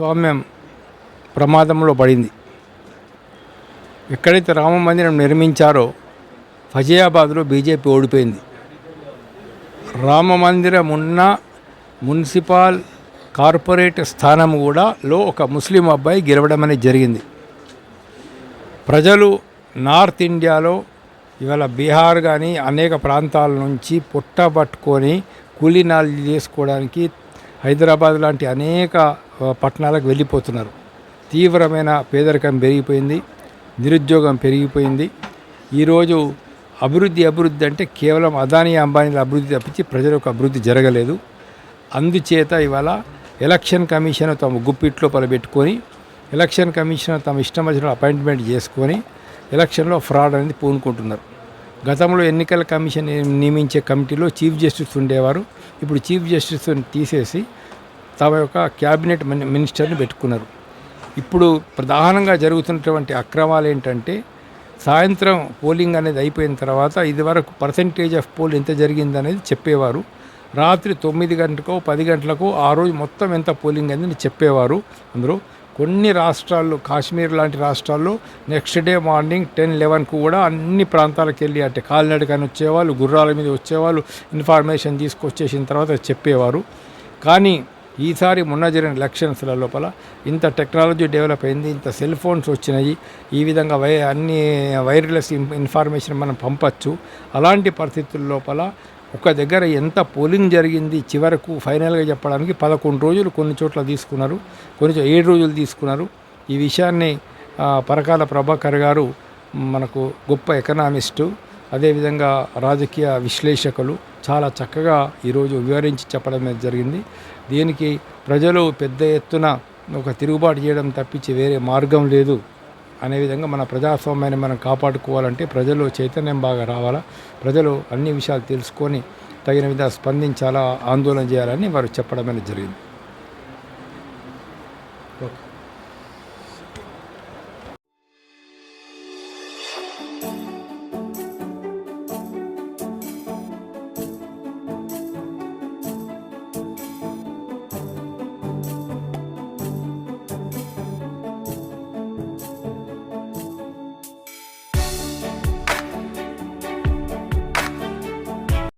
స్వామ్యం ప్రమాదంలో పడింది. ఎక్కడైతే రామ మందిరం నిర్మించారో ఫజియాబాద్లో బీజేపీ ఓడిపోయింది. రామ మందిరం ఉన్న మున్సిపాల్ కార్పొరేట్ స్థానం కూడా లో ఒక ముస్లిం అబ్బాయి గెలవడం అనేది జరిగింది. ప్రజలు నార్త్ ఇండియాలో ఇవాళ బీహార్ కానీ అనేక ప్రాంతాల నుంచి పుట్ట పట్టుకొని కూలీనాలు చేసుకోవడానికి హైదరాబాద్ లాంటి అనేక పట్టణాలకు వెళ్ళిపోతున్నారు. తీవ్రమైన పేదరికం పెరిగిపోయింది నిరుద్యోగం పెరిగిపోయింది. ఈరోజు అభివృద్ధి అభివృద్ధి అంటే కేవలం అదానీ అంబానీల అభివృద్ధి తప్పించి ప్రజలకు అభివృద్ధి జరగలేదు. అందుచేత ఇవాళ ఎలక్షన్ కమిషన్ తమ గుప్పిట్లో పలబెట్టుకొని ఎలక్షన్ కమిషన్ తమ ఇష్టం వచ్చిన అపాయింట్మెంట్ చేసుకొని ఎలక్షన్లో ఫ్రాడ్ అనేది పూనుకుంటున్నారు. గతంలో ఎన్నికల కమిషన్ నియమించే కమిటీలో చీఫ్ జస్టిస్ ఉండేవారు. ఇప్పుడు చీఫ్ జస్టిస్ని తీసేసి తమ యొక్క క్యాబినెట్ మినిస్టర్ని పెట్టుకున్నారు. ఇప్పుడు ప్రధానంగా జరుగుతున్నటువంటి అక్రమాలు ఏంటంటే సాయంత్రం పోలింగ్ అనేది అయిపోయిన తర్వాత ఇదివరకు పర్సంటేజ్ ఆఫ్ పోల్ ఎంత జరిగింది అనేది చెప్పేవారు. రాత్రి తొమ్మిది గంటలకో పది గంటలకు ఆ రోజు మొత్తం ఎంత పోలింగ్ అనేది చెప్పేవారు. అందరూ కొన్ని రాష్ట్రాల్లో కాశ్మీర్ లాంటి రాష్ట్రాల్లో నెక్స్ట్ డే మార్నింగ్ టెన్ లెవెన్కు కూడా అన్ని ప్రాంతాలకు వెళ్ళి అంటే కాలినడకని వచ్చేవాళ్ళు గుర్రాల మీద వచ్చేవాళ్ళు ఇన్ఫర్మేషన్ తీసుకొచ్చేసిన తర్వాత చెప్పేవారు. కానీ ఈసారి మొన్న జరిగిన ఎలక్షన్స్ల లోపల ఇంత టెక్నాలజీ డెవలప్ అయింది ఇంత సెల్ ఫోన్స్ వచ్చినాయి ఈ విధంగా వై అన్ని వైర్లెస్ ఇన్- ఇన్ఫర్మేషన్ మనం పంపచ్చు. అలాంటి పరిస్థితుల లోపల ఒక దగ్గర ఎంత పోలింగ్ జరిగింది చివరకు ఫైనల్గా చెప్పడానికి పదకొండు రోజులు కొన్ని చోట్ల తీసుకున్నారు కొన్ని ఏడు రోజులు తీసుకున్నారు. ఈ విషయాన్ని పరకాల ప్రభాకర్ గారు మనకు గొప్ప ఎకనామిస్టు అదేవిధంగా రాజకీయ విశ్లేషకులు చాలా చక్కగా ఈరోజు వివరించి చెప్పడం అనేది జరిగింది. దీనికి ప్రజలు పెద్ద ఎత్తున ఒక తిరుగుబాటు చేయడం తప్పించి వేరే మార్గం లేదు. అనే విధంగా మన ప్రజాస్వామ్యాన్ని మనం కాపాడుకోవాలంటే ప్రజలు చైతన్యం బాగా రావాలా ప్రజలు అన్ని విషయాలు తెలుసుకొని తగిన విధంగా స్పందించాలా ఆందోళన చేయాలని వారు చెప్పడం అనేది జరిగింది. ఓకే.